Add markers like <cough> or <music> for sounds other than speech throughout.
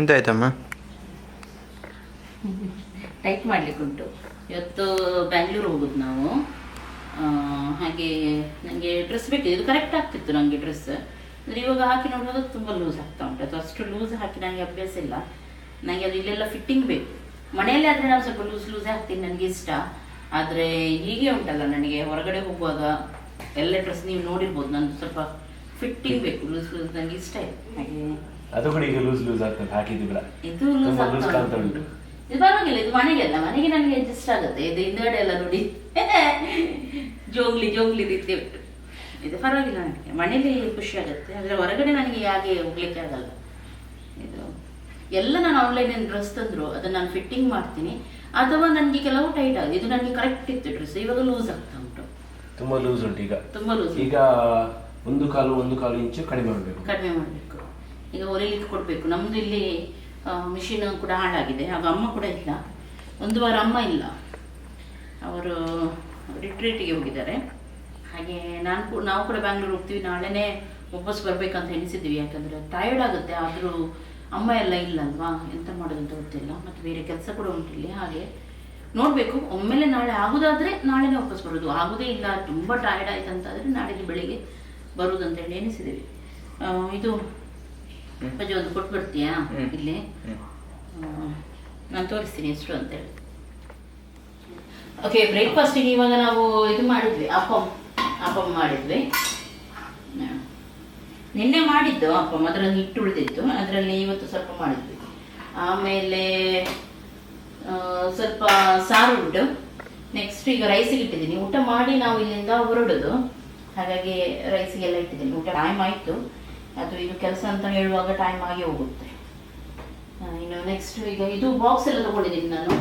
ಎಂತ ಆಯ್ತಮ್ಮ? ಟೈಪ್ ಮಾಡ್ಲಿಕ್ಕೆ ಉಂಟು ಇವತ್ತು ಬ್ಯಾಂಗ್ಳೂರ್ ಹೋಗುದು ನಾವು. ಹಾಗೆ ನನಗೆ ಡ್ರೆಸ್ ಬೇಕು ಇದು ಕರೆಕ್ಟ್ ಆಗ್ತಿತ್ತು ನನಗೆ ಡ್ರೆಸ್ ಅಂದರೆ ಇವಾಗ ಹಾಕಿ ನೋಡುವಾಗ ತುಂಬ ಲೂಸ್ ಆಗ್ತಾ ಉಂಟು. ಅದು ಅಷ್ಟು ಲೂಸ್ ಹಾಕಿ ನನಗೆ ಅಭ್ಯಾಸ ಇಲ್ಲ. ನನಗೆ ಅದು ಇಲ್ಲೆಲ್ಲ ಫಿಟ್ಟಿಂಗ್ ಬೇಕು. ಮನೆಯಲ್ಲಿ ಆದರೆ ನಾನು ಸ್ವಲ್ಪ ಲೂಸ್ ಲೂಸ್ ಹಾಕ್ತೀನಿ ನನಗೆ ಇಷ್ಟ. ಆದರೆ ಹೀಗೆ ಉಂಟಲ್ಲ ನನಗೆ. ಹೊರಗಡೆ ಹೋಗುವಾಗ ಎಲ್ಲ ಡ್ರೆಸ್ ನೀವು ನೋಡಿರ್ಬೋದು. ನಂದು ಸ್ವಲ್ಪ ಫಿಟ್ಟಿಂಗ್ ಬೇಕು. ಲೂಸ್ ಲೂಸ್ ನನಗೆ ಇಷ್ಟ ಇದೆ ಹಾಗೆ ಅದು ಕೂಡ ಈಗ ಲೂಸ್ ಲೂಸ್ ಆಗ್ತದೆ ಹಾಕಿದ್ರೆ ಇದು ಲೂಸ್ ತುಂಬಾ loose ಆಗ್ತಾ ಉಂಟು. ಉಂಟು. ಇದು ಪರವಾಗಿಲ್ಲ ಇದು ಮನೆಗೆಲ್ಲ ಮನೆಗೆ ನನಗೆ ಅಡ್ಜಸ್ಟ್ ಆಗುತ್ತೆ. ಇದು ಹಿಂದ್ಗಡೆ ಎಲ್ಲ ನೋಡಿ. <laughs> ಜೋಗ್ಲಿ ಜೋಗ್ಲಿ ರೀತಿ ಉಂಟು. ಇದು ಪರವಾಗಿಲ್ಲ ನನಗೆ ಮನೇಲಿ ಖುಷಿ ಆಗುತ್ತೆ. ಆದರೆ ಹೊರಗಡೆ ನನಗೆ ಹಾಗೆ ಹೋಗ್ಲಿಕ್ಕೆ ಆಗಲ್ಲ. ಇದು ಎಲ್ಲ ನಾನು ಆನ್ಲೈನ್ ಡ್ರೆಸ್ ತಂದ್ರು ಅದನ್ನ ನಾನು ಫಿಟ್ಟಿಂಗ್ ಮಾಡ್ತೀನಿ. ಅಥವಾ ನನಗೆ ಕೆಲವು ಟೈಟ್ ಆಗಿದೆ. ಇದು ನನಗೆ ಕರೆಕ್ಟ್ ಇತ್ತು ಡ್ರೆಸ್ ಇವಾಗ ಲೂಸ್ ಆಗ್ತಾ ಉಂಟು. ತುಂಬಾ ಲೂಸ್ ಉಂಟು ಈಗ. ತುಂಬಾ ಲೂಸ್ ಈಗ ಒಂದು ಕಾಲು ಒಂದು ಕಾಲು ಇಂಚು ಕಡಿಮೆ ಮಾಡಬೇಕು. ಕಡಿಮೆ ಮಾಡಬೇಕು. ಈಗ ಹೊಲಿಲಿಕ್ಕೆ ಕೊಡಬೇಕು. ನಮ್ಮದು ಇಲ್ಲಿ ಮಿಷಿನ್ ಕೂಡ ಹಾಳಾಗಿದೆ. ಆಗ ಅಮ್ಮ ಕೂಡ ಇಲ್ಲ. ಒಂದು ವಾರ ಅಮ್ಮ ಇಲ್ಲ. ಅವರು ರಿಟ್ರೀಟಿಗೆ ಹೋಗಿದ್ದಾರೆ. ಹಾಗೆ ನಾನು ಕೂಡ ನಾವು ಕೂಡ ಬ್ಯಾಂಗ್ಳೂರ್ ಹೋಗ್ತೀವಿ. ನಾಳೆನೇ ವಾಪಸ್ ಬರಬೇಕಂತ ಎಣಿಸಿದ್ವಿ ಯಾಕಂದರೆ ಟೈರ್ಡ್ ಆಗುತ್ತೆ. ಆದರೂ ಅಮ್ಮ ಎಲ್ಲ ಇಲ್ಲ ಅಲ್ವಾ ಎಂತ ಮಾಡೋದು ಅಂತ ಗೊತ್ತಿಲ್ಲ. ಮತ್ತು ಬೇರೆ ಕೆಲಸ ಕೂಡ ಉಂಟಿಲ್ಲ. ಹಾಗೆ ನೋಡಬೇಕು. ಒಮ್ಮೆಲೆ ನಾಳೆ ಆಗೋದಾದರೆ ನಾಳೆನೇ ವಾಪಸ್ ಬರೋದು. ಆಗೋದೇ ಇಲ್ಲ. ತುಂಬ ಟಯರ್ಡ್ ಆಯ್ತು ಅಂತಾದರೆ ನಾಳೆಗೆ ಬೆಳಿಗ್ಗೆ ಅಂತ ಹೇಳಿ ಎಣಿಸಿದ್ದೀವಿ. ಇದು ಅಜ್ಜಿ ಒಂದು ಕೊಟ್ಟು ಬರ್ತೀಯಾ? ಇಲ್ಲಿ. ನಾನು ತೋರಿಸ್ತೀನಿ ಎಷ್ಟು ಅಂತೇಳಿ ಓಕೆ ಬ್ರೇಕ್ಫಾಸ್ಟಿಗೆ ಇವಾಗ ನಾವು ಇದು ಮಾಡಿದ್ವಿ ಅಪ್ಪಮ್ ಅಪ್ಪಮ್ ಮಾಡಿದ್ವಿ. ನಿನ್ನೆ ಮಾಡಿದ್ದು ಅಪ್ಪಮ್ ಅದರಲ್ಲಿ ಹಿಟ್ಟು ಉಳಿದಿತ್ತು. ಅದರಲ್ಲಿ ಇವತ್ತು ಸ್ವಲ್ಪ ಮಾಡಿದ್ವಿ. ಆಮೇಲೆ ಸ್ವಲ್ಪ ಸಾರು ಉಂಟು. ನೆಕ್ಸ್ಟ್ ಈಗ ರೈಸಿಗೆ ಇಟ್ಟಿದ್ದೀನಿ. ಊಟ ಮಾಡಿ ನಾವು ಇಲ್ಲಿಂದ ಹೊರಡೋದು. ಹಾಗಾಗಿ ರೈಸಿಗೆಲ್ಲ ಇಟ್ಟಿದ್ದೀನಿ. ಊಟ ಟೈಮ್ ಆಯಿತು. ಅದು ಇದು ಕೆಲಸ ಅಂತ ಹೇಳುವಾಗ ಟೈಮ್ ಆಗಿ ಹೋಗುತ್ತೆ. ಇನ್ನು ನೆಕ್ಸ್ಟ್ ಈಗ ಇದು ಬಾಕ್ಸ್ ಎಲ್ಲ ತಗೊಂಡಿದ್ದೀನಿ ನಾನು.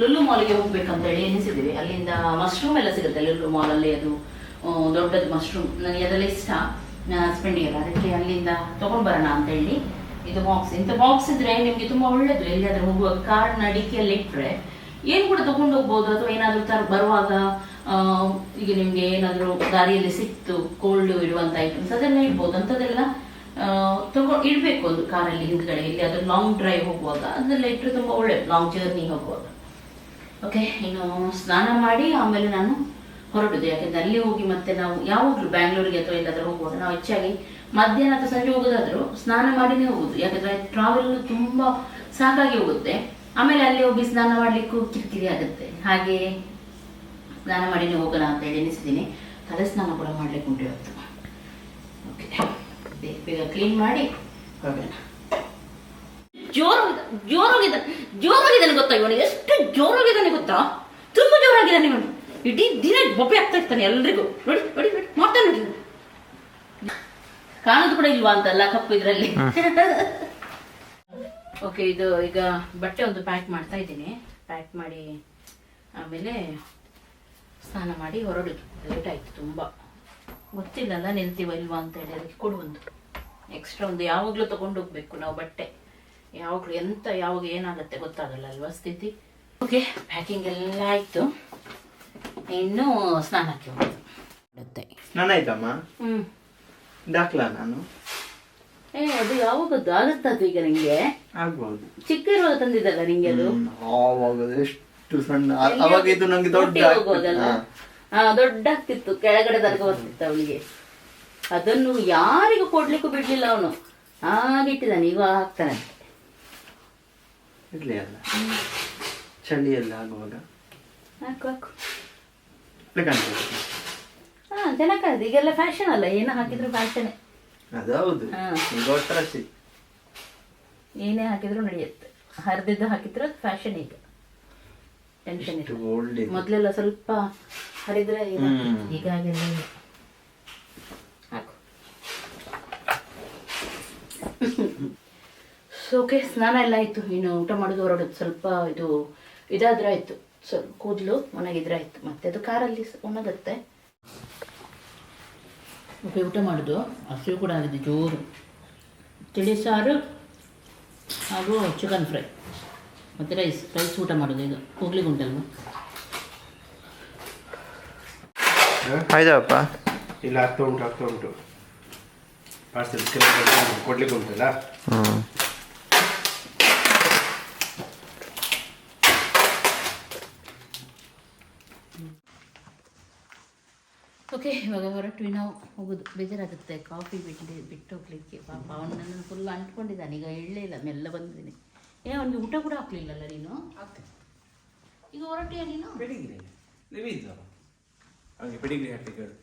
ಲುಲ್ಲು ಮಾಲ್ಗೆ ಹೋಗ್ಬೇಕಂತ ಹೇಳಿ ಎನಿಸಿದ್ದೀವಿ ಅಲ್ಲಿಂದ ಮಶ್ರೂಮ್ ಎಲ್ಲ ಸಿಗುತ್ತೆ ಲುಲ್ಲು ಮಾಲಲ್ಲಿ ಅದು ದೊಡ್ಡದು ಮಶ್ರೂಮ್ ನನಗೆ ಅದೆಲ್ಲ ಇಷ್ಟ. ಹಸ್ಬೆಂಡಿಗೆಲ್ಲ ಅದಕ್ಕೆ ಅಲ್ಲಿಂದ ತಗೊಂಡ್ ಬರೋಣ ಅಂತ ಹೇಳಿ ಇದು ಬಾಕ್ಸ್ ಇಂಥ ಬಾಕ್ಸ್ ಇದ್ರೆ ನಿಮ್ಗೆ ತುಂಬಾ ಒಳ್ಳೇದು. ಎಲ್ಲಿಯಾದ್ರೂ ಹೋಗುವಾಗ ಕಾರ್ಡ್ನ ಅಡಿಕೆಯಲ್ಲಿ ಇಟ್ಟರೆ ಏನು ಕೂಡ ತೊಗೊಂಡು ಹೋಗ್ಬೋದು ಅಥವಾ ಏನಾದರೂ ತರ ಬರುವಾಗ ಈಗ ನಿಮ್ಗೆ ಏನಾದರೂ ದಾರಿಯಲ್ಲಿ ಸಿಕ್ತು, ಕೋಲ್ಡ್ ಇಡುವಂತ ಐಟಮ್ಸ್ ಅದೆಲ್ಲ ಇಡ್ಬೋದು. ಅಂಥದ್ದೆಲ್ಲ ತಗೊ, ಇಡ್ಬೇಕು ಒಂದು ಕಾರಲ್ಲಿ ಹಿಂದ್ಗಡೆ. ಇಲ್ಲಿ ಅದು ಲಾಂಗ್ ಡ್ರೈವ್ ಹೋಗುವಾಗ ಅದನ್ನೆಲ್ಲ ಇಟ್ಟರೆ ತುಂಬಾ ಒಳ್ಳೆ ಲಾಂಗ್ ಜರ್ನಿ ಹೋಗುವಾಗ. ಓಕೆ ಇನ್ನು ಸ್ನಾನ ಮಾಡಿ ಆಮೇಲೆ ನಾನು ಹೊರಡುದು. ಯಾಕೆಂದ್ರೆ ಅಲ್ಲಿ ಹೋಗಿ ಮತ್ತೆ ನಾವು ಯಾವಾಗಲೂ ಬ್ಯಾಂಗ್ಳೂರಿಗೆ ಅಥವಾ ಎಲ್ಲಾದ್ರೂ ಹೋಗುವಾಗ ನಾವು ಹೆಚ್ಚಾಗಿ ಮಧ್ಯಾಹ್ನ ಅಥವಾ ಸಂಜೆ ಹೋಗೋದಾದ್ರೂ ಸ್ನಾನ ಮಾಡಿನೇ ಹೋಗುದು. ಯಾಕಂದ್ರೆ ಟ್ರಾವೆಲ್ ತುಂಬಾ ಸಾಕಾಗಿ ಹೋಗುತ್ತೆ. ಆಮೇಲೆ ಅಲ್ಲಿ ಹೋಗಿ ಸ್ನಾನ ಮಾಡ್ಲಿಕ್ಕೂ ಕಿರಿಕಿರಿ ಆಗುತ್ತೆ. ಹಾಗೆ ಸ್ನಾನ ಮಾಡಿನೇ ಹೋಗೋಣ ಅಂತ ಹೇಳಿ ಎನಿಸಿದ್ದೀನಿ ತಲೆ ಸ್ನಾನ ಕೂಡ ಮಾಡ್ಲಿಕ್ಕೆ ಉಂಟು ಇವತ್ತು. ಓಕೆ ಬೇಗ ಬೇಗ ಕ್ಲೀನ್ ಮಾಡಿ ಹೊರಡೋಣ ಜೋರಾಗಿದೆ ಜೋರಾಗಿದ್ದಾನೆ ಜೋರಾಗಿದ್ದಾನೆ ಗೊತ್ತಾ ಇವನು ಎಷ್ಟು ಜೋರಾಗಿದ್ದಾನೆ ಗೊತ್ತಾ? ತುಂಬಾ ಜೋರಾಗಿದ್ದಾನೆ ಇವನು. ಇಡೀ ದಿನ ಬೊಬ್ಬೆ ಆಗ್ತಾ ಇರ್ತಾನೆ ಎಲ್ರಿಗೂ. ನೋಡಿ ನೋಡಿ ನೋಡಿ ಮಾಡ್ತಾನೆ ನೋಡಿ ಕಾಣೋದು ಕೂಡ ಇಲ್ವಾ ಅಂತಲ್ಲ ಕಪ್ಪು ಇದರಲ್ಲಿ? ಓಕೆ ಇದು ಈಗ ಬಟ್ಟೆ ಒಂದು ಪ್ಯಾಕ್ ಮಾಡ್ತಾ ಇದ್ದೀನಿ. ಪ್ಯಾಕ್ ಮಾಡಿ ಆಮೇಲೆ ಸ್ನಾನ ಮಾಡಿ ಹೊರಡುದು ಲೇಟ್ ಆಯ್ತು ತುಂಬ. ಗೊತ್ತಿಲ್ಲಲ್ಲ ನಿಲ್ತೀವ ಇಲ್ವಾ ಅಂತ ಹೇಳಿ ಅದಕ್ಕೆ ಕೊಡುವಂತು ಎಕ್ಸ್ಟ್ರಾ ಒಂದು ಯಾವಾಗಲೂ ತಗೊಂಡು ಹೋಗ್ಬೇಕು ನಾವು ಬಟ್ಟೆ. ಯಾವಾಗಲೂ ಎಂತ ಯಾವಾಗ ಏನಾಗುತ್ತೆ ಗೊತ್ತಾಗಲ್ಲ ಅಲ್ವಾ ಸ್ಥಿತಿ? ಓಕೆ ಪ್ಯಾಕಿಂಗ್ ಎಲ್ಲ ಆಯ್ತು. ಇನ್ನು ಸ್ನಾನಕ್ಕೆ ಹೋಗೋದು ಸ್ನಾನ ಆಯ್ತಮ್ಮ? ಹ್ಮ್. ದಾಖಲ ನಾನು? ಏ ಅದು ಯಾವಾಗದ್ದು ಆಗುತ್ತದು ಈಗ ನಿಂಗೆ? ಆಗ್ಬಹುದು ಚಿಕ್ಕ ಇರುವಾಗ ತಂದಿದ್ದಲ್ಲ ನಿಂಗೆ ಅದು? ಆವಾಗ ಎಷ್ಟು ಸಣ್ಣ. ಆ- ಅವಾಗ ಇದು ನಂಗೆ ದೊಡ್ಡ ಒಟ್ಟಿಗೆ ಆಗ್ತಿತ್ತು. ಹೋಗುವಾಗಲ್ಲ? ಹಾ. ಹಾ ದೊಡ್ಡ ಆಗ್ತಿತ್ತು. ಕೆಳಗಡೆ ದರ್ಗ ಬರ್ತಿತ್ತು ಅವಳಿಗೆ. ಅದನ್ನು ಯಾರಿಗೂ ಕೊಡ್ಲಿಕ್ಕೂ ಬಿಡ್ಲಿಲ್ಲ ಅವನು. ಹಾಗಿಟ್ಟಿದ್ದಾನೆ ಇವಾಗ ಹಾಕ್ತಾನೆ ಇರ್ಲಿ ಅಲ್ಲ. ಚಳಿಯೆಲ್ಲ ಆಗುವಾಗ. ಹಾಕು ಹಾಕು. ಒಳ್ಳೆ ಕಾಣ್ತದೆ. ಹಾ ಚೆನ್ನಾಗಿ ಈಗೆಲ್ಲ ಫ್ಯಾಷನ್ ಅಲ್ಲ. ಏನು ಹಾಕಿದ್ರು ಫ್ಯಾಷನ್ ಅದು ಹೌದು. ಹಾ. ಈಗ ಒಟ್ರಾಶಿ ಏನೇ ಹಾಕಿದ್ರು ನಡೆಯುತ್ತೆ. ಹರಿದಿದ್ದು ಹಾಕಿದ್ರು ಫ್ಯಾಷನ್ ಈಗ. ಟೆನ್ಷನ್ ಇತ್ತು ಮೊದ್ಲೆಲ್ಲ ಸ್ವಲ್ಪ ಹರಿದ್ರೆ ಏನಾಗ್ತಿತ್ತು. ಹ್ಮ್. ಈಗ ಹಾಗೆಲ್ಲ ಇಲ್ಲ. ಹಾಕು ಓಕೆ ಸ್ನಾನ ಎಲ್ಲ ಆಯ್ತು. ಇನ್ನು ಊಟ ಮಾಡೋದು ಹೊರಡೋದು ಸ್ವಲ್ಪ ಇದು ಇದಾದ್ರೆ ಆಯ್ತು ಸ್ವಲ್ಪ ಕೂದಲು ಒಣಗಿದ್ರೆ ಆಯ್ತು ಮತ್ತೆ ಅದು ಕಾರಲ್ಲಿ ಸ- ಒಣಗುತ್ತೆ. ಓಕೆ ಊಟ ಮಾಡೋದು. ಹಸಿವು ಕೂಡ ಆಗಿದೆ ಜೋರು. ತಿಳಿ ಸಾರು ಹಾಗೂ ಚಿಕನ್ ಫ್ರೈ ಮತ್ತು ರೈಸ್ ರೈಸ್ ಊಟ ಮಾಡೋದು ಈಗ ಹೋಗ್ಲಿಕ್ಕೆ ಉಂಟಲ್ವ? ಆಯ್ತಪ್ಪ ಇಲ್ಲ ಆಗ್ತಾ ಉಂಟು ಆಗ್ತಾ ಉಂಟು. ಪಾರ್ಸೆಲ್ ಕೊಡ್ಲಿಕ್ಕೆ ಉಂಟಲ್ಲ? ಓಕೆ ಇವಾಗ ಹೊರಟ್ವಿ ನಾವು ಹೋಗೋದು. ಬೇಜಾರಾಗುತ್ತೆ. ಕಾಫಿ ಬಿಟ್ಟು ಬಿಟ್ಟು ಹೋಗ್ಲಿಕ್ಕೆ. ಪಾಪ ಅವನನ್ನು ಫುಲ್ ಅಂಟ್ಕೊಂಡಿದ್ದಾನೆ. ಈಗ ಹೇಳಲಿಲ್ಲ ಮೆಲ್ಲ ಬಂದಿದ್ದೀನಿ. ಏ ಅವನಿಗೆ ಊಟ ಕೂಡ ಹಾಕ್ಲಿಲ್ಲಲ್ಲ ನೀನು? ಈಗ ಹೊರಟಿಯ ನೀನು? ಪೆಡಿಗ್ರಿ ಇದ್ದು. ಅವನಿಗೆ ಪೆಡಿಗ್ರಿ ಹಾಕ್ಲಿಕ್ಕೆ ಹೇಳು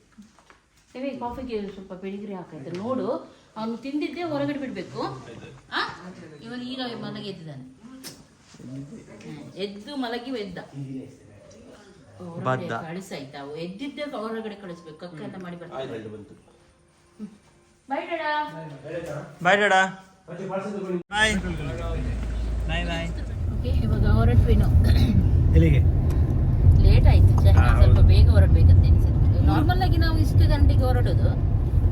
ಏ ಕಾಫಿಗೆ ಸ್ವಲ್ಪ ಪೆಡಿಗ್ರಿ ಹಾಕೈತೆ. ನೋಡು ಅವನು ತಿಂದಿದ್ದೇ ಹೊರಗಡೆ ಬಿಡಬೇಕು. ಇವನು ಈಗ ಮಲಗಿ ಎದ್ದಿದ್ದಾನೆ. ಹ್ಮ್, ಎದ್ದು ಮಲಗಿ ಎದ್ದ. ಕಳಿಸಾಯ್ತಾ? ಅವು ಎದ್ದಿದ್ದೇ ಹೊರಗಡೆ ಕಳಿಸ್ಬೇಕು. ಅಕ್ಕ ಎಲ್ಲ ಮಾಡಿ ಬರ್ತಾ ಬಾಯ್ ಡಾಡಾ. ಬಾಯ್ ಡಾಡಾ. ಬಾಯ್ ಬಾಯ್ ಬಾಯ್ ಓಕೆ ಇವಾಗ ಹೊರಟ್ವಿ ನಾವು ಎಲ್ಲಿಗೆ? ಲೇಟ್ ಆಯ್ತು ಸ್ವಲ್ಪ ಬೇಗ ಹೊರಡ್ಬೇಕಂತ ಎನಿಸಿತ್ತು ನಾರ್ಮಲ್ ಆಗಿ ನಾವು ಇಷ್ಟು ಗಂಟೆಗೆ ಹೊರಡೋದು.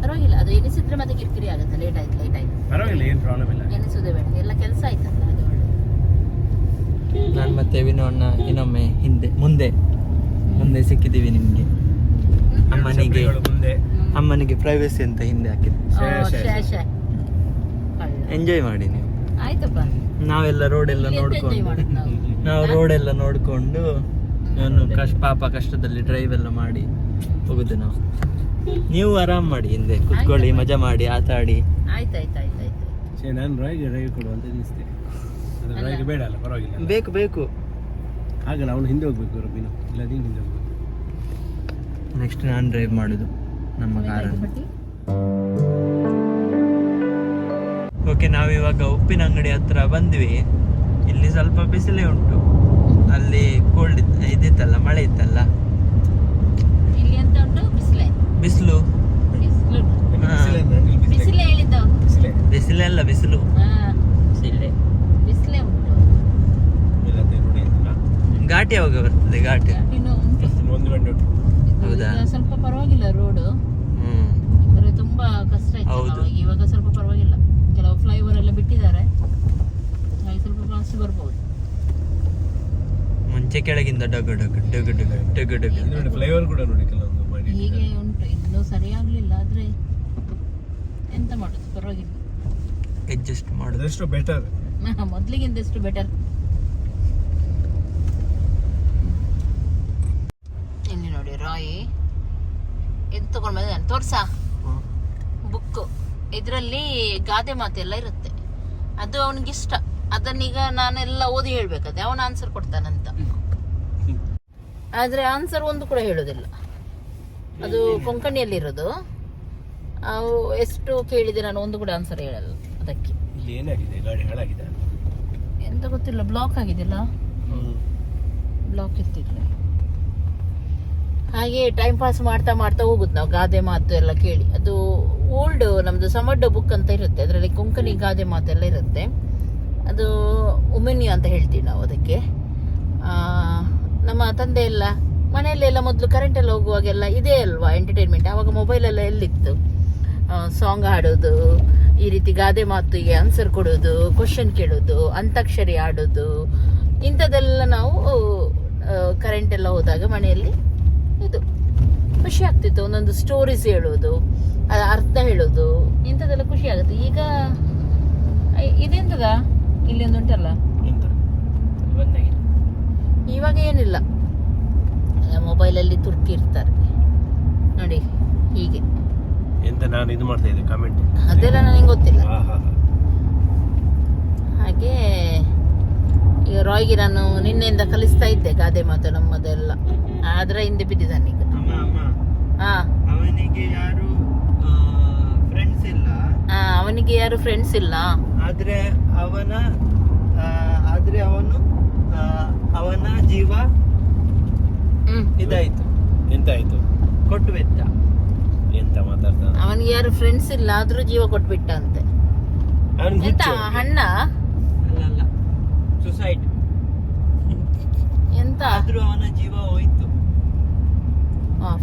ಪರವಾಗಿಲ್ಲ ಅದು ಎನಿಸಿದ್ರೆ ಮತ್ತೆ ಕಿರಿಕಿರಿ ಆಗುತ್ತೆ. ಲೇಟ್ ಆಯ್ತು ಲೇಟ್ ಆಯ್ತು. ಪರವಾಗಿಲ್ಲ ಏನು ಪ್ರಾಬ್ಲಮ್ ಇಲ್ಲ. ಎನಿಸೋದೇ ಬೇಡ. ಎಲ್ಲ ಕೆಲಸ ಆಯ್ತಲ್ಲ ಅದು ಒಳ್ಳೆ. ನಾನು ಮತ್ತೆ ವಿನೋಣ್ಣ ಇನ್ನೊಮ್ಮೆ ಹಿಂದೆ ಮುಂದೆ. ಮುಂದೆ ಸಿಕ್ಕಿದ್ದೀವಿ ನಿಮಗೆ. ಅಮ್ಮನಿಗೆ. ಮುಂದೆ. ಅಮ್ಮನಿಗೆ ಪ್ರೈವಸಿ ಅಂತ ಹಿಂದೆ ಹಾಕಿದ್ದೆ. ಎಂಜಾಯ್ ಮಾಡಿ ನೀವು. ಆಯ್ತಪ್ಪ. ನಾವೆಲ್ಲ ರೋಡ್ ಎಲ್ಲ ನೋಡ್ಕೊಂಡು. ನಾವು? ರೋಡ್ ಎಲ್ಲ ನೋಡ್ಕೊಂಡು ನಾನು ಕಷ್ಟ ಪಾಪ ಕಷ್ಟದಲ್ಲಿ ಡ್ರೈವ್ ಎಲ್ಲ ಮಾಡಿ ಹೋಗುದು ನಾವು. ನೀವು ಆರಾಮ್ ಮಾಡಿ ಹಿಂದೆ ಕುತ್ಕೊಳ್ಳಿ ಮಜಾ ಮಾಡಿ ಆತಾಡಿ ಆಡಿ ಆಯ್ತು ಆಯ್ತು ಆಯ್ತು ಆಯ್ತು ಸೇ ನಾನು ರಾಯ್ಗೆ ಡ್ರೈವ್ ಕೊಡು ಅಂತ ಅದು ರಾಯ್ಗೆ ಬೇಡ ಅಲ್ಲ ಪರವಾಗಿಲ್ಲ ಬೇಕು ಬೇಕು. ಆಗ ನಾವು ಹಿಂದೆ ಹೋಗ್ಬೇಕು ರಬಿನು ಇಲ್ಲ ನೀನು ಹಿಂದೆ ಹೋಗ್ಬೇಕು. ನೆಕ್ಸ್ಟ್ ನಾನು ಡ್ರೈವ್ ಮಾಡುದು ನಮ್ಮ ಕಾರನ್ನು? ಓಕೆ ನಾವಿವಾಗ ಉಪ್ಪಿನ ಅಂಗಡಿ ಹತ್ರ ಬಂದ್ವಿ. ಇಲ್ಲಿ ಸ್ವಲ್ಪ ಬಿಸಿಲೇ ಉಂಟು. ಅಲ್ಲಿ ಕೋಲ್ಡ್ ಇದಿತ್ತಲ್ಲ ಮಳೆ ಇತ್ತಲ್ಲ ಇಲ್ಲಿ ಎಂತ ಉಂಟು ಬಿಸಿಲೆ ಬಿಸಿಲು ಬಿಸಿಲು ಹಾ. ಬಿಸಿಲೇ ಹೇಳಿದ್ದ ಅವ್ನು. ಬಿಸಿಲೆಲ್ಲ ಬಿಸಿಲು ಹಾ ಬಿಸಿಲೆ ಬಿಸಿಲೇ ಉಂಟು ಘಾಟಿ ಯಾವಾಗ ಬರ್ತದೆ ಘಾಟಿ ಇನ್ನು ಉಂಟು ಒಂದು ಗಂಟೆ ಉಂಟು ಇದು ಹೌದಾ? ಈಗ ಸ್ವಲ್ಪ ಪರವಾಗಿಲ್ಲ ರೋಡು ಹ್ಮ್ ಅಂದ್ರೆ ತುಂಬಾ ಕಷ್ಟ ಇತ್ತು ಹೌದು. ಅವಾಗ. ಇವಾಗ ಸ್ವಲ್ಪ ಪರವಾಗಿಲ್ಲ ಕೆಲವು ಫ್ಲೈಓವರ್ ಎಲ್ಲ ಬಿಟ್ಟಿದ್ದಾರೆ ಹಾಗೆ ಸ್ವಲ್ಪ ಫಾಸ್ಟ್ ಬರ್ಬೋದು ಮುಂಚೆ ಕೆಳಗಿಂದ ಡಗ ಡಗ ಡಗ ಡಗ ಡಗ ಡಗ ನೋಡಿ ಫ್ಲೈಓವರ್ ಕೂಡ ನೋಡಿ ಕೆಲವೊಂದು ಮಾಡಿ. ಹೀಗೆ ಉಂಟು. ಇನ್ನೂ ಸರಿಯಾಗಲಿಲ್ಲ ಆದ್ರೆ ಎಂತ ಮಾಡೋದು? ಪರವಾಗಿಲ್ಲ. ಅಡ್ಜಸ್ಟ್ ಮಾಡೋದು ಎಷ್ಟು ಬೆಟರ್ ಮೊದಲಿಗಿಂತ ಎಷ್ಟು ಬೆಟರ್ ಇಲ್ಲಿ ನೋಡಿ ರಾಯಿ. ಎಂತ ತಗೊಂಡ್ ಬಂದಿದ್ದಾನೆ. ತೋರ್ಸಾ? ಬುಕ್ ಇದರಲ್ಲಿ ಗಾದೆ ಮಾತೆಲ್ಲ ಇರುತ್ತೆ. ಅದು ಅವನಿಗೆ ಇಷ್ಟ ಅದನ್ನೀಗ ನಾನೆಲ್ಲ ಓದಿ ಹೇಳ್ಬೇಕಾದ್ರೆ ಅವನ ಆನ್ಸರ್ ಕೊಡ್ತಾನಂತ. ಆದ್ರೆ ಆನ್ಸರ್ ಒಂದು ಕೂಡ ಹೇಳೋದಿಲ್ಲ. ಅದು ಕೊಂಕಣಿಯಲ್ಲಿರೋದು. ಅವು ಎಷ್ಟು ಕೇಳಿದೆ ನಾನು ಒಂದು ಕೂಡ ಆನ್ಸರ್ ಹೇಳಲ್ಲ ಅದಕ್ಕೆ. ಇಲ್ಲಿ ಏನಾಗಿದೆ? ಗಾಡಿ ಹಾಳಾಗಿದೆ? ಎಂತ ಗೊತ್ತಿಲ್ಲ ಬ್ಲಾಕ್ ಆಗಿದೆಲ್ಲ ಬ್ಲಾಕ್ ಇರ್ತಿದ್ರೆ ಹಾಗೆ ಟೈಮ್ ಪಾಸ್ ಮಾಡ್ತಾ ಮಾಡ್ತಾ ಹೋಗುದು ನಾವು ಗಾದೆ ಮಾತು ಎಲ್ಲ ಕೇಳಿ. ಅದು ಓಲ್ಡ್ ನಮ್ದು ಸಮಡ್ಡ ಬುಕ್ ಅಂತ ಇರುತ್ತೆ ಅದರಲ್ಲಿ ಕೊಂಕಣಿ ಗಾದೆ ಮಾತೆಲ್ಲ ಇರುತ್ತೆ. ಅದು ಉಮೆನ್ಯು ಅಂತ ಹೇಳ್ತೀವಿ ನಾವು ಅದಕ್ಕೆ. ನಮ್ಮ ತಂದೆ ಎಲ್ಲ ಮನೆಯಲ್ಲೆಲ್ಲ ಮೊದಲು ಕರೆಂಟ್ ಎಲ್ಲ ಹೋಗುವಾಗೆಲ್ಲ ಇದೇ ಅಲ್ವಾ ಎಂಟರ್ಟೈನ್ಮೆಂಟ್ ಆವಾಗ ಮೊಬೈಲ್ ಎಲ್ಲ ಎಲ್ಲಿತ್ತು? ಸಾಂಗ್ ಹಾಡೋದು, ಈ ರೀತಿ ಗಾದೆ ಮಾತಿಗೆ ಆನ್ಸರ್ ಕೊಡೋದು ಕ್ವಶನ್ ಕೇಳೋದು, ಅಂತಾಕ್ಷರಿ ಆಡೋದು ಇಂಥದ್ದೆಲ್ಲ ನಾವು ಕರೆಂಟ್ ಎಲ್ಲ ಹೋದಾಗ ಮನೆಯಲ್ಲಿ ಇದು ಖುಷಿ ಆಗ್ತಿತ್ತು. ಒಂದೊಂದು ಸ್ಟೋರೀಸ್ ಹೇಳೋದು ಅರ್ಥ ಹೇಳೋದು ಇಂಥದ್ದೆಲ್ಲ ಖುಷಿ ಆಗುತ್ತೆ. ಈಗ ಇದೆಂತದ? ಇಲ್ಲಿ ಒಂದು ಉಂಟಲ್ಲ ಎಂತ ಇವಾಗ ಏನಿಲ್ಲ ಮೊಬೈಲಲ್ಲಿ ತುರ್ತಿರ್ತಾರೆ ನೋಡಿ ಹೀಗೆ. ಎಂತ ನಾನು ಇದು ಮಾಡ್ತಾ ಇದ್ದೆ ಕಮೆಂಟ್ ಅದೆಲ್ಲ ನನಗೆ ಗೊತ್ತಿಲ್ಲ. ಹಾಗೆ ಈಗ ರಾಯ್ಗೆ ನಾನು ನಿನ್ನೆಯಿಂದ ಕಲಿಸ್ತಾ ಇದ್ದೆ ಗಾದೆ ಮಾತು ನಮ್ಮದೆಲ್ಲ. ಆದ್ರೆ ಹಿಂದೆ ಬಿದ್ದಿದ್ದಾನೆ ಈಗ. ಅಮ್ಮ ಅಮ್ಮ. ಹಾ. ಅವನಿಗೆ ಯಾರು ಫ್ರೆಂಡ್ಸ್ ಇಲ್ಲ. ಆ, ಅವನಿಗೆ ಯಾರು ಫ್ರೆಂಡ್ಸ್ ಇಲ್ಲ. ಆದ್ರೆ ಅವನ ಆದ್ರೆ ಅವನು ಅವನ ಜೀವ ಹ್ಮ್. ಇದಾಯ್ತು. ಎಂತಾಯ್ತು? ಕೊಟ್ಟು ಬಿದ್ದ ಎಂತ ಮಾತಾಡ್ತಾನೆ? ಅವನಿಗೆ ಯಾರು ಫ್ರೆಂಡ್ಸ್ ಇಲ್ಲ ಆದ್ರೂ ಜೀವ ಕೊಟ್ಬಿಟ್ಟ ಅಂತೆ. ಎಂತ ಹಣ್ಣ? ಅಲ್ಲ ಅಲ್ಲ. ಸುಸೈಡ್ ಎಂತ? ಆದ್ರೂ ಅವನ ಜೀವ ಹೋಯ್ತು.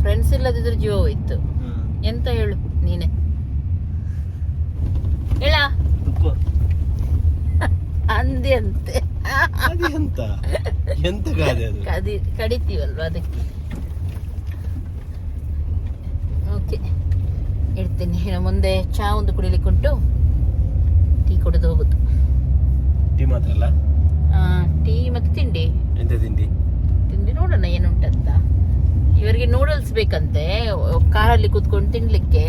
ಫ್ರೆಂಡ್ಸ್ ಇಲ್ಲದಿದ್ರೆ ಜೀವ ಹೋಯ್ತು. ಹ್ಮ್. ಎಂತ ಹೇಳು ನೀನೆ? ಹೇಳ. ಅಂದೆ ಅಂತೆ. ಅದು ಎಂತ? ಎಂತ ಗಾದೆ ಅದು? ಕದಿ ಕಡಿತೀವಲ್ವಾ ಅದಕ್ಕೆ? ಓಕೆ ಇಡ್ತೀನಿ. ಇನ್ನು ಮುಂದೆ ಚಾ ಒಂದು ಕುಡಿಲಿಕ್ಕೆ ಉಂಟು. ಟೀ ಕುಡಿದು ಹೋಗುದು. ಟೀ ಮಾತ್ರ ಅಲ್ಲ? ಆ, ಟೀ ಮತ್ತೆ ತಿಂಡಿ? ಎಂತ ತಿಂಡಿ? ತಿಂಡಿ ನೋಡೋಣ ಏನುಂಟಂತ. ಇವರಿಗೆ ನೂಡಲ್ಸ್ ಬೇಕಂತೆ. ಕಾರಲ್ಲಿ ಕೂತ್ಕೊಂಡು ತಿನ್ಲಿಕ್ಕೆ.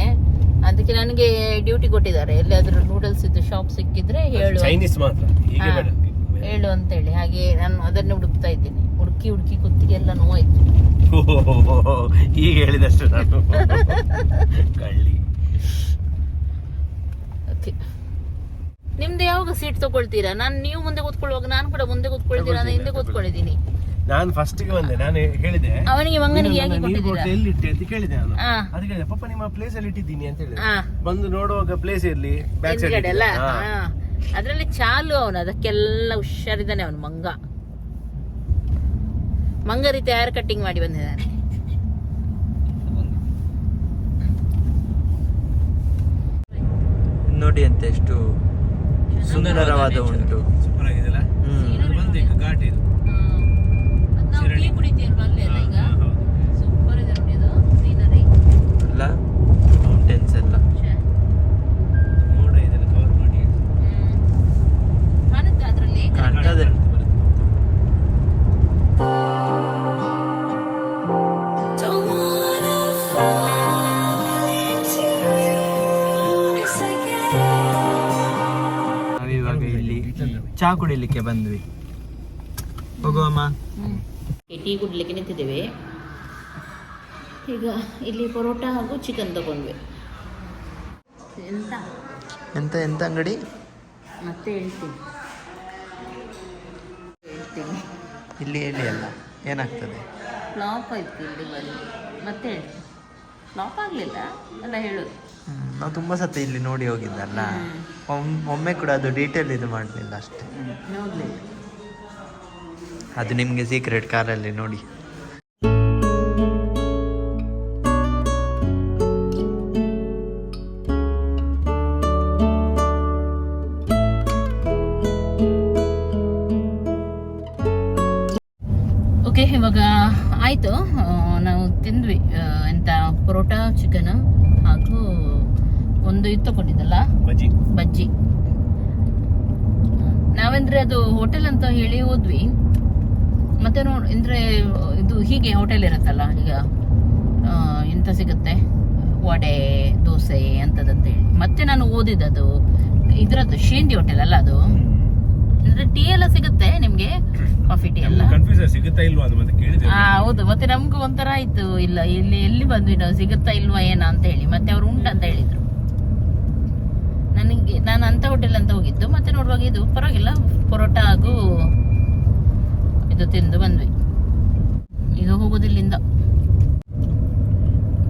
ಅದಕ್ಕೆ ನನಗೆ ಡ್ಯೂಟಿ ಕೊಟ್ಟಿದ್ದಾರೆ. ಎಲ್ಲಿಯಾದ್ರೂ ನೂಡಲ್ಸ್ ಇದ್ದು ಶಾಪ್ ಸಿಕ್ಕಿದ್ರೆ ಹೇಳು ಚೈನೀಸ್ ಮಾತ್ರ. ಹೀಗೆ. ಬೇಡ. ಹೇಳು ಅಂತೇಳಿ. ಹಾಗೆ ನಾನು ಅದನ್ನೇ ಹುಡುಕ್ತಾ ಇದ್ದೀನಿ. ಹುಡುಕಿ ಹುಡುಕಿ ಕುತ್ತಿಗೆ ಎಲ್ಲ ನೋವಾಯ್ತು. ಈಗ ಹೇಳಿದಷ್ಟು ನಾನು. ಕಳ್ಳಿ. ಓಕೆ. ನಿಮ್ದು ಯಾವಾಗ ಸೀಟ್ ತಗೊಳ್ತೀರಾ? ನಾನು ನೀವು ಮುಂದೆ ಕೂತ್ಕೊಳ್ಳುವಾಗ ನಾನು ಕೂಡ ಮುಂದೆ ಕೂತ್ಕೊಳ್ತೀರಾ? ನಾನು ಹಿಂದೆ ಕೂತ್ಕೊಂಡಿದ್ದೀನಿ ನಾನು ಫಸ್ಟ್ಗೆ ಬಂದೆ. ನಾನು ಹೇಳಿದೆ. ಅವನಿಗೆ ಮಂಗನಿಗೆ ಯಾಕೆ ಕೊಟ್ಟಿದ್ದೀರಾ? ಎಲ್ಲಿ ಇಟ್ಟೆ ಅಂತ ಕೇಳಿದೆ ನಾನು. ಅದಕ್ಕೆ ಹೇಳಿದೆ, ಪಪ್ಪ ನಿಮ್ಮ ಪ್ಲೇಸ್ ಅಲ್ಲಿ ಇಟ್ಟಿದ್ದೀನಿ ಅಂತ ಹೇಳಿದೆ. ಬಂದು ನೋಡುವಾಗ ಪ್ಲೇಸ್ ಇರ್ಲಿ ಬ್ಯಾಕ್ ಸೈಡ್ ಹಿಂದ್ಗಡೆ ಅಲ್ಲ? ಅದರಲ್ಲಿ ಚಾಲು ಅವನು ಅದಕ್ಕೆಲ್ಲ ಹುಷಾರಿದ್ದಾನೆ ಅವನು ಮಂಗ. ಮಂಗ ರೀತಿ ಹೇರ್ ಕಟ್ಟಿಂಗ್ ಮಾಡಿ ಬಂದಿದ್ದಾನೆ? ನೋಡಿ ಅಂತ ಎಷ್ಟು ಸುಂದರವಾದ ಉಂಟು ಸೂಪರ್ ಇದು ಸೀನರಿ ಅಲ್ಲ ಮೌಂಟೇನ್ಸ್ ಚಾ ಕುಡಿಲಿಕ್ಕೆ ಬಂದ್ವಿ. ಹೋಗುವಮ್ಮ ಟೀ ಕುಡಿಲಿಕ್ಕೆ ನಿಂತಿದ್ದೇವೆ. ಈಗ ಇಲ್ಲಿ ಪರೋಟ ಹಾಗೂ ಚಿಕನ್ ತಗೊಂಡ್ವಿ. ಎಂತ ಎಂತ ಎಂತ ಅಂಗಡಿ? ಮತ್ತೆ ಹೇಳ್ತೀನಿ. ಹೇಳ್ತೀನಿ. ಇಲ್ಲಿ ಹೇಳಿ ಅಲ್ಲ ಏನಾಗ್ತದೆ? ಫ್ಲಾಪ್ ಆಯ್ತು ಇಲ್ಲಿ ಬಂದು ಮತ್ತೆ ಹೇಳ್ತೀನಿ. ಫ್ಲಾಪ್ ಆಗಲಿಲ್ಲ ಅಲ್ಲ ಹೇಳೋದು ನಾವು ತುಂಬಾ ಸತಿ ಇಲ್ಲಿ ನೋಡಿ ಹೋಗಿದ್ದಲ್ಲ. ಒಮ್- ಒಮ್ಮೆ ಕೂಡ ಅದು ಡೀಟೇಲ್ ಇದು ಮಾಡಲಿಲ್ಲ ಅಷ್ಟೇ. ಅದು ನಿಮಗೆ ಸೀಕ್ರೆಟ್ ಕಾರಲ್ಲಿ ನೋಡಿ. ತಗೊಂಡಿದ್ದಲ್ಲ? ಬಜ್ಜಿ. ಬಜ್ಜಿ. ನಾವಂದ್ರೆ ಅದು ಹೋಟೆಲ್ ಅಂತ ಹೇಳಿ ಹೋದ್ವಿ. ಮತ್ತೆ ನೋಡ್ ಅಂದ್ರೆ ಇದು ಹೀಗೆ ಹೋಟೆಲ್ ಇರುತ್ತಲ್ಲ ಈಗ ಎಂತ ಸಿಗುತ್ತೆ? ವಡೆ ದೋಸೆ ಅಂತದಂತ ಹೇಳಿ ಮತ್ತೆ ನಾನು ಓದಿದ್ದು ಇದ್ರದ್ದು ಶೇಂದಿ ಹೋಟೆಲ್ ಅಲ್ಲ ಅದು. ಅಂದ್ರೆ ಟೀ ಎಲ್ಲ ಸಿಗುತ್ತೆ ನಿಮ್ಗೆ? ಕಾಫಿ ಟೀ ಎಲ್ಲ? ಸಿಗುತ್ತಾ ಇಲ್ವಾ ಕೇಳಿದೆ ಹೌದು. ಮತ್ತೆ ನಮ್ಗೂ ಒಂಥರ ಆಯ್ತು. ಇಲ್ಲ ಇಲ್ಲಿ ಎಲ್ಲಿ ಬಂದ್ವಿ ನಾವು ಸಿಗುತ್ತಾ ಇಲ್ವಾ ಏನ ಅಂತ ಹೇಳಿ ಮತ್ತೆ ಅವ್ರು ಉಂಟಂತ ಹೇಳಿದ್ರು. ನನಗೆ ನಾನು ಅಂತ ಹೋಟೆಲ್ ಅಂತ ಹೋಗಿದ್ದು ಮತ್ತೆ ನೋಡುವಾಗ ಇದು ಪರವಾಗಿಲ್ಲ ಪರೋಟ ಹಾಗೂ ಇದು ತಿಂದು ಬಂದ್ವಿ. ಈಗ ಹೋಗೋದಿಲ್ಲಿಂದ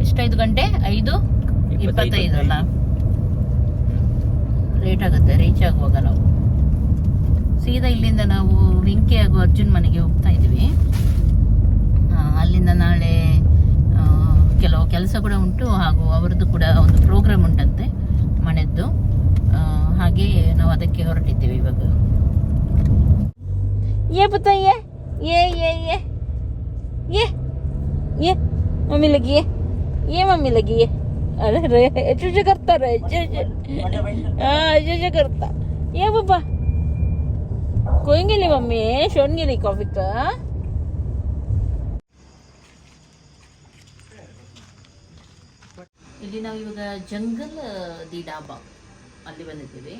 ಎಷ್ಟೈದು ಗಂಟೆ? ಐದು? ಇಪ್ಪತ್ತೈದು ಅಲ್ಲ ಲೇಟ್ ಆಗುತ್ತೆ ರೀಚ್ ಆಗುವಾಗ ನಾವು. ಸೀದಾ ಇಲ್ಲಿಂದ ನಾವು ವಿಂಕೆ ಹಾಗೂ ಅರ್ಜುನ್ ಮನೆಗೆ ಹೋಗ್ತಾ ಇದ್ವಿ. ಅಲ್ಲಿಂದ ನಾಳೆ ಕೆಲವು ಕೆಲಸ ಕೂಡ ಉಂಟು ಹಾಗೂ ಅವರದ್ದು ಕೂಡ ಒಂದು ಪ್ರೋಗ್ರಾಮ್ ಉಂಟಂತೆ ಮನೆದ್ದು. ಹಾಗೆ ನಾವು ಅದಕ್ಕೆ ಹೊರಟಿದ್ದೇವೆ ಇವಾಗ. ಏ ಪುತ್ತಯ್ಯ ಏ ಏ ಏ ಏ ಏ ಮಮ್ಮಿ ಲಗಿ ಏ ಮಮ್ಮಿ ಹಾ ಏ. ಬಾಬಾ ಕೊಯ್ಂಗಿಲಿ ಮಮ್ಮಿ ಶೋನ್ಗಿಲಿ ಕಾಫಿಕ್ಕ ಇಲ್ಲಿ ನಾವು ಇವಾಗ ಜಂಗಲ್ ದಿ ಡಾಬಾ. ಅಲ್ಲಿ ಬಂದಿದ್ದೀವಿ.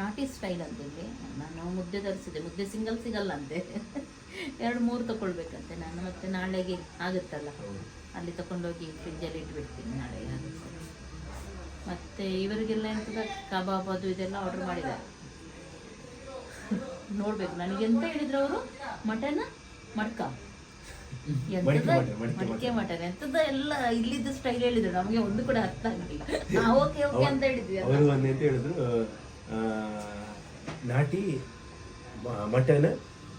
ನಾಟಿ ಸ್ಟೈಲ್ ಅಂತೇಳಿ ನಾನು ಮುದ್ದೆ ತರಿಸಿದೆ ಮುದ್ದೆ ಸಿಂಗಲ್ ಸಿಗಲ್ಲ ಅಂತೆ. ಎರಡು ಮೂರು ತಗೊಳ್ಬೇಕಂತೆ ನಾನು ಮತ್ತೆ ನಾಳೆಗೆ ಆಗುತ್ತಲ್ಲ? ಅಲ್ಲಿ ತಗೊಂಡೋಗಿ ಫ್ರಿಜ್ಜಲ್ಲಿ ಇಟ್ಬಿಡ್ತೀನಿ ನಾಳೆ ಮತ್ತೆ ಇವರಿಗೆಲ್ಲ ಎಂತದ? ಕಬಾಬ್ ಅದು ಇದೆಲ್ಲ ಆರ್ಡರ್ ಮಾಡಿದ್ದಾರೆ. ನೋಡ್ಬೇಕು. ನನಗೆ ಎಂತ ಹೇಳಿದ್ರು ಅವರು? ಮಟನ್ ಮಡ್ಕ. ಮಡಿಕೆ ಮಟನ್ ಎಂತದ? ಎಲ್ಲ ಇಲ್ಲಿದ್ದ ಸ್ಟೈಲ್ ಹೇಳಿದ್ರು. ನಮಗೆ ಒಂದು ಕೂಡ ಅರ್ಥ ಆಗಲಿಲ್ಲ. ಓಕೆ ಓಕೆ ಅಂತ ಹೇಳಿದ್ವಿ ಅವರು ಒಂದು ಎಂತ ಹೇಳಿದ್ರು? ನಾಟಿ ಮಟನ್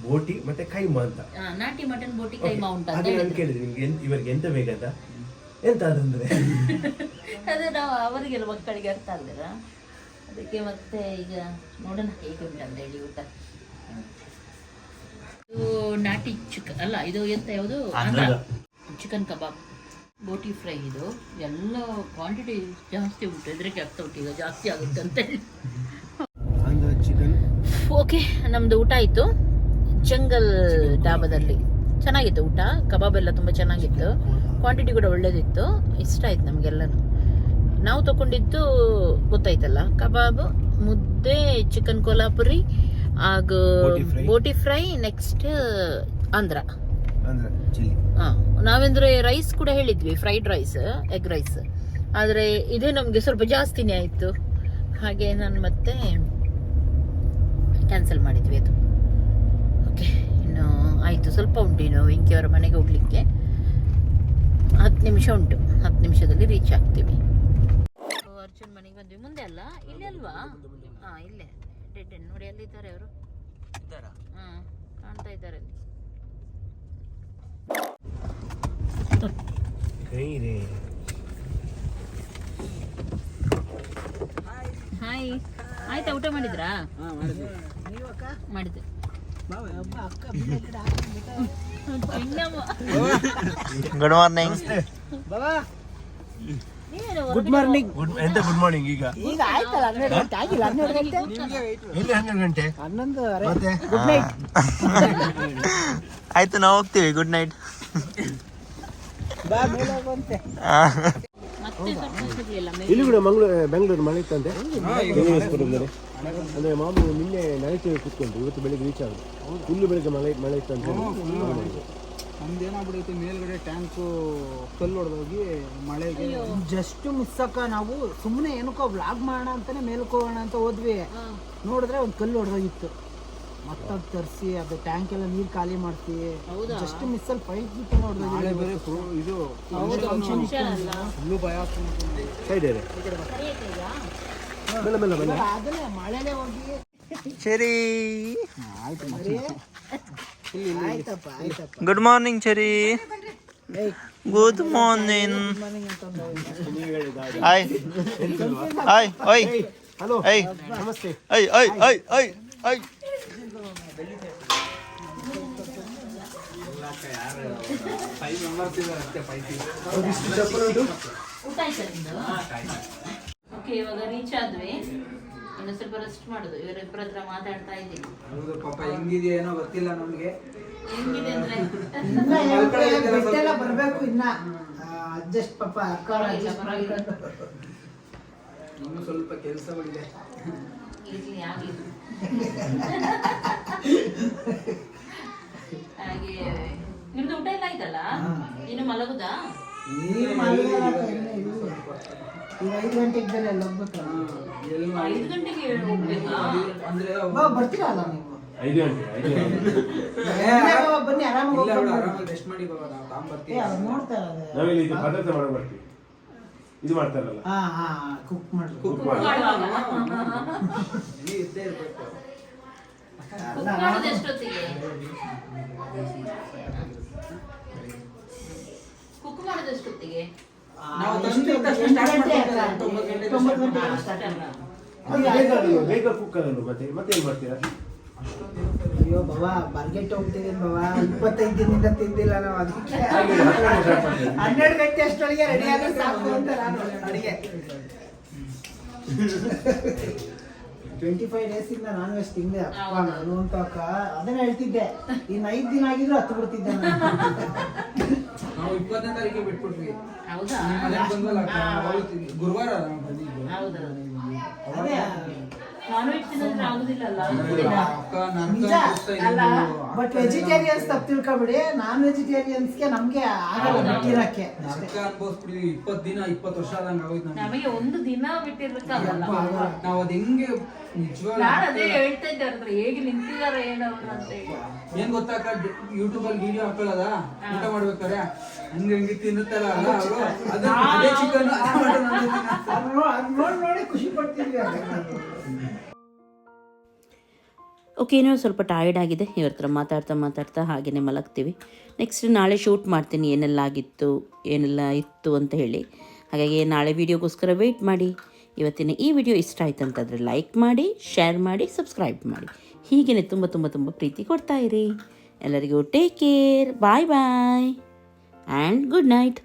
ಬೋಟಿ ಮತ್ತೆ ಕೈಮಾ ಅಂತ. ನಾಟಿ ಮಟನ್ ಬೋಟಿ ಕೈಮಾ ಉಂಟು ಅಂತ ಅದೇ ನಾನು ಹೇಳಿದ್ರು. ಕೇಳಿದೆ ನಿಮ್ಗೆ. ಇವರಿಗೆ ಎಂತ ಬೇಕಂತ ಎಂತ ಅದಂದ್ರೆ <laughs> ಅದೇ ನಾವು ಅವರಿಗೆಲ್ಲ ಮಕ್ಕಳಿಗೆ ಅರ್ಥ ಆಗಲಿಲ್ಲ. ಅದಕ್ಕೆ ಮತ್ತೆ ಈಗ ನೋಡೋಣ ಹೇಗೆ ಉಂಟು ಅಂತ ಹೇಳಿ ಊಟ. ಇದು ನಾಟಿ ಚಿಕನ್ ಅಲ್ಲ ಇದು ಎಂತ ಯಾವುದು. ಚಿಕನ್ ಕಬಾಬ್ ಬೋಟಿ ಫ್ರೈ ಇದು. ಎಲ್ಲ ಕ್ವಾಂಟಿಟಿ ಜಾಸ್ತಿ ಉಂಟು ಇದಕ್ಕೆ ಆಗ್ತಾ ಉಂಟು ಈಗ ಜಾಸ್ತಿ ಆಗುತ್ತೆ ಅಂತ ಚಿಕನ್. ಓಕೆ ನಮ್ದು ಊಟ ಆಯ್ತು. ಜಂಗಲ್ ಡಾಬಾದಲ್ಲಿ ಚೆನ್ನಾಗಿತ್ತು ಊಟ ಕಬಾಬ್ ಎಲ್ಲ ತುಂಬ ಚೆನ್ನಾಗಿತ್ತು. ಕ್ವಾಂಟಿಟಿ ಕೂಡ ಒಳ್ಳೇದಿತ್ತು ಇಷ್ಟ ಆಯ್ತು ನಮಗೆಲ್ಲನೂ. ನಾವು ತಗೊಂಡಿದ್ದು ಗೊತ್ತಾಯ್ತಲ್ಲ ಕಬಾಬ್ ಮುದ್ದೆ ಚಿಕನ್ ಕೊಲ್ಹಾಪುರಿ ಹಾಗೂ ಬೋಟಿ ಫ್ರೈ. ನೆಕ್ಸ್ಟ್ ಆಂಧ್ರ. ನಾವೆಂದ್ರೆ ರೈಸ್ ಕೂಡ ಹೇಳಿದ್ವಿ ಫ್ರೈಡ್ ರೈಸ್ ಎಗ್ ರೈಸ್ ಆದರೆ ಇದು ನಮಗೆ ಸ್ವಲ್ಪ ಜಾಸ್ತಿನೇ ಆಯಿತು. ಹಾಗೆ ನಾನು ಮತ್ತೆ ಕ್ಯಾನ್ಸಲ್ ಮಾಡಿದ್ವಿ ಅದು. ಓಕೆ ಇನ್ನು ಆಯಿತು ಸ್ವಲ್ಪ ಉಂಟು ಇನ್ನು ವೆಂಕಿಯವರ ಮನೆಗೆ ಹೋಗ್ಲಿಕ್ಕೆ. ಹತ್ತು ನಿಮಿಷ ಉಂಟು ಹತ್ತು ನಿಮಿಷದಲ್ಲಿ ರೀಚ್ ಆಗ್ತೀವಿ. ಅರ್ಜುನ್ ಮನೆಗೆ ಬಂದ್ವಿ. ಮುಂದೆ ಅಲ್ಲ? ಇಲ್ಲಿ ಅಲ್ವಾ ಹಾಂ ಇಲ್ಲೇ. ಎಂಡ್ ನೋಡಿ ಎಲ್ಲಿದ್ದಾರೆ ಅವರು? ಹಾಂ ಕಾಣ್ತಾ ಇದ್ದಾರೆ. ಹಾಯ್ ಆಯ್ತಾ ಊಟ ಮಾಡಿದ್ರಾ? ಮಾಡಿದ್ದೆ. Good morning <laughs> good morning good ಎಂತ ಗುಡ್ ಮಾರ್ನಿಂಗ್ ಈಗ? ಈಗ ಆಯ್ತಲ್ಲ ಹನ್ನೆರಡು ಗಂಟೆ ಮತ್ತೆ? ಗುಡ್ ನೈಟ್ <laughs> ಆಯ್ತು ನಾವು ಹೋಗ್ತೀವಿ. ಗುಡ್ ನೈಟ್ ಇಲ್ಲಿ ಕೂಡ ಮಂಗಳೂರು ಬೆಂಗಳೂರು ಮಳೆ ಇತ್ತಂತೆ ಅಂದ್ರೆ ಮಾಮೂಲು ನಿನ್ನೆ ನೈಟ್ ಕೂತ್ಕೊಂಡು ಇವತ್ತು ಬೆಳಿಗ್ಗೆ ರೀಚ್ ಆಗುದು ಫುಲ್ ಬೆಳಿಗ್ಗೆ ಮಳೆ ಮಳೆ ಇತ್ತಂತ. ನಮ್ದು ಏನಾಗ್ಬಿಡೈತೆ ಮೇಲ್ಗಡೆ ಟ್ಯಾಂಕು ಕಲ್ಲು ಹೊಡೆದೋಗಿ ಮಳೆಗೆ ಜಸ್ಟ್ ಮಿಸ್ಸಕ್ಕ ನಾವು ಸುಮ್ಮನೆ ಏನಕ್ಕೋ ಬ್ಲಾಗ್ ಮಾಡೋಣ ಅಂತಾನೆ ಮೇಲ್ಕೋಣ ಹೋಗೋಣ ಅಂತ ಹೋದ್ವಿ. ನೋಡಿದ್ರೆ ಒಂದು ಕಲ್ಲು ಹೊಡೆದೋಗಿತ್ತು. ಮತ್ತದ್ ತರಿಸಿ ಅದು ಟ್ಯಾಂಕ್ ಎಲ್ಲ ನೀರು ಖಾಲಿ ಮಾಡ್ತೀವಿ ಜಸ್ಟ್ ಮಿಸ್ಸಲ್ಲಿ ಪೈಪ್ ಬಿಟ್ಟು ನೋಡಿದ್ರೆ ಬೇರೆ ಇದು ಫುಲ್ಲು ಭಯ ಸೈಡ್ ಇದೆ ಅದನ್ನೇ ಮಳೆನೇ ಹೋಗಿ. ಸರಿ. ಆಯ್ತಪ್ಪ ಗುಡ್ ಮಾರ್ನಿಂಗ್ ಚರಿ ಗುಡ್ ಮಾರ್ನಿಂಗ್ ಹಾಯ್ ಹಾಯ್ ಓಯ್ ಹಲೋ. ಐ ನಮಸ್ತೆ. ಐ ಐ ಐ ಐ ಐ ಊಟ ಆಯ್ತಾ ಓಕೆ ಇವಾಗ ರೀಚ್ ಆದ್ವಿ. ಇನ್ನು ಸ್ವಲ್ಪ ರೆಸ್ಟ್ ಮಾಡುದು. ಇವರಿಬ್ಬರ ಹತ್ರ ಮಾತಾಡ್ತಾ ಇದ್ದೀನಿ. ಹೌದು ಪಾಪ ಹೆಂಗಿದೆ ಏನೋ ಗೊತ್ತಿಲ್ಲ ನಮ್ಗೆ. ಹೆಂಗಿದೆ ಅಂದ್ರೆ? ಬಿಟ್ಟೆಲ್ಲ ಬರ್ಬೇಕು ಇನ್ನ. ಅಡ್ಜಸ್ಟ್ ಪಾಪ ಪರವಾಗಿಲ್ಲ, ಮಾಡ್ಕೊಂಡು. ಇನ್ನು ಸ್ವಲ್ಪ ಕೆಲಸಗಳಿದೆ. ಇರ್ಲಿ ಆಗ್ಲಿ. ಹಾಗೆ ನಿಮ್ದು ಊಟ ಎಲ್ಲ ಆಯ್ತಲ್ಲ? ಇನ್ನು ಮಲಗುದಾ? ಈಗ ಐದು ಗಂಟೆಗೆ ಅಲ್ಲಿ ಹೋಗ್ಬೇಕಲ್ಲ ಐದು ಗಂಟೆಗೆ ಹೋಗ್ಬೇಕಾ? ಅಂದ್ರೆ ಬರ್ತೀರಲ್ಲ ನೀವು. ಐದು ಗಂಟೆ ಐದು ಗಂಟೆ. ಬನ್ನಿ ಆರಾಮಾಗಿ ಆರಾಮಾಗಿ ರೆಸ್ಟ್ ಮಾಡಿ ಬಾಬಾ ನಾವು ನೋಡ್ತಾ ನೋಡ್ತಾರೆ ನಾವಿಲ್ಲಿ ಇದು ಪದಾರ್ಥ ಮಾಡೋ ಬರ್ತೀವಿ. ಇದು ಮಾಡ್ತಾರಲ್ಲ. ಹಾ ಹಾ ಕುಕ್ ಮಾಡಿ ಕುಕ್ ಮಾಡಿ ನೀವು ಇದ್ದೇ ಇರಬೇಕು. ಕುಕ್ ಮಾಡೋದು ಎಷ್ಟೊತ್ತಿಗೆ? ಕುಕ್ ಮಾಡೋದು ಎಷ್ಟೊತ್ತಿಗೆ? ನಾವು ತಂದು ತಕ್ಷಣ ಒಂಬತ್ತು ಗಂಟೆಗೆ ಮಾಡೋದು. ಬೇಗ ಕುಕ್ಕರ್ ಮತ್ತೆ ಮತ್ತೆ ಏನ್ ಮಾಡ್ತೀರಾ? ಅಯ್ಯೋ ಬಾಬಾ ಮಾರ್ಕೆಟ್ ಹೋಗ್ತಿದ್ದೀನಿ ಬಾಬಾ ಇಪ್ಪತ್ತೈದು ದಿನದಿಂದ ತಿಂದಿಲ್ಲ ನಾವು ಅದಕ್ಕೆ? ಹನ್ನೆರಡು ಗಂಟೆ ಅಷ್ಟೊಳಗೆ ರೆಡಿ ಆದ್ರೆ ಸಾಕು ಅಂತ ನಾನು ಅಡಿಗೆ. <laughs> ಟ್ವೆಂಟಿ ಫೈವ್ ಡೇಸ್ ಇಂದ ನಾನ್ ವೆಜ್ ತಿಂದೆ ಅಪ್ಪ. ನಾನು ಅಂತ ಅಕ್ಕ ಅದನ್ನ ಹೇಳ್ತಿದ್ದೆ. ಇನ್ ಐದ್ ದಿನ ಆಗಿದ್ರು ಹತ್ತು ಬಿಡ್ತಿದ್ದೆ ನಾನು. ನಾವು ಇಪ್ಪತ್ತನೇ ತಾರೀಕಿಗೆ ಬಿಟ್ಬಿಟ್ವಿ. ಗುರುವಾರ ಅದೇ ನಾನ್ ವೆಜ್ ತಿನ್ನೋದ್ರೆ ಆಗುದಿಲ್ಲಲ್ಲ ಅಕ್ಕ ನನ್ಗೆ ನಿಜ ಅಲ್ಲ ಬಟ್ ವೆಜಿಟೇರಿಯನ್ಸ್ ತಪ್ಪು ತಿಳ್ಕೊಬಿಡಿ. ನಾನ್ ವೆಜಿಟೇರಿಯನ್ಸ್ಗೆ ನಮ್ಗೆ ಆಗಲ್ಲ ಬಿಟ್ಟಿರಕ್ಕೆ ಅನ್ಭವಿಸ್ಬಿಟ್ಟಿದ್ವಿ ಇಪ್ಪತ್ತು ದಿನ ಇಪ್ಪತ್ತು ವರ್ಷ ಆದಂಗೆ ಆಗೋಯ್ತು ನಮ್ಗೆ. ನಮಗೆ ಒಂದು ದಿನ ಬಿಟ್ಟಿರ್ಬೇಕಾಗಲ್ಲ. ನಾವು ಅದು ಹೆಂಗೆ ನಿಜವಾಗ್ಲೂ ನಾನು ಅದೇ ಹೇಳ್ತಾ ಇದ್ದೆ ಅವ್ರ ಹತ್ರ ಹೇಗೆ ನಿಂತಿದ್ದಾರೆ ಏನವ್ರು ಅಂತ ಹೇಳಿ. ಏನ್ ಗೊತ್ತಾಕ ಯೂಟ್ಯೂಬ್ ಅಲ್ಲಿ ವಿಡಿಯೋ ಹಾಕೊಳ್ಳೋದ? ಊಟ ಮಾಡ್ಬೇಕಾರೆ ಹಂಗೆ ಹಂಗೆ ತಿನ್ನುತ್ತಲ್ಲ ಅಲ್ಲ ಅವರು? ಅದು ಅದೇ ಚಿಕನ್ ಅದ್ ನೋ- ಅದ್ ನೋಡ್ ನೋಡಿ ಖುಷಿ ಪಡ್ತಿದ್ವಿ ನಾವು. ಓಕೆ, ಏನೋ ಸ್ವಲ್ಪ ಟಯರ್ಡ್ ಆಗಿದೆ. ಇವ್ರ ಹತ್ರ ಮಾತಾಡ್ತಾ ಮಾತಾಡ್ತಾ ಹಾಗೆಯೇ ಮಲಗ್ತೀವಿ. ನೆಕ್ಸ್ಟ್ ನಾಳೆ ಶೂಟ್ ಮಾಡ್ತೀನಿ, ಏನೆಲ್ಲ ಆಗಿತ್ತು, ಏನೆಲ್ಲ ಇತ್ತು ಅಂತ ಹೇಳಿ. ಹಾಗಾಗಿ ನಾಳೆ ವೀಡಿಯೋಗೋಸ್ಕರ ವೆಯ್ಟ್ ಮಾಡಿ. ಇವತ್ತಿನ ಈ ವಿಡಿಯೋ ಇಷ್ಟ ಆಯ್ತು ಅಂತಂದರೆ ಲೈಕ್ ಮಾಡಿ ಶೇರ್ ಮಾಡಿ ಸಬ್ಸ್ಕ್ರೈಬ್ ಮಾಡಿ. ಹೀಗೇ ತುಂಬ ತುಂಬ ತುಂಬ ಪ್ರೀತಿ ಕೊಡ್ತಾ ಇರಿ. ಎಲ್ಲರಿಗೂ take care bye bye and good night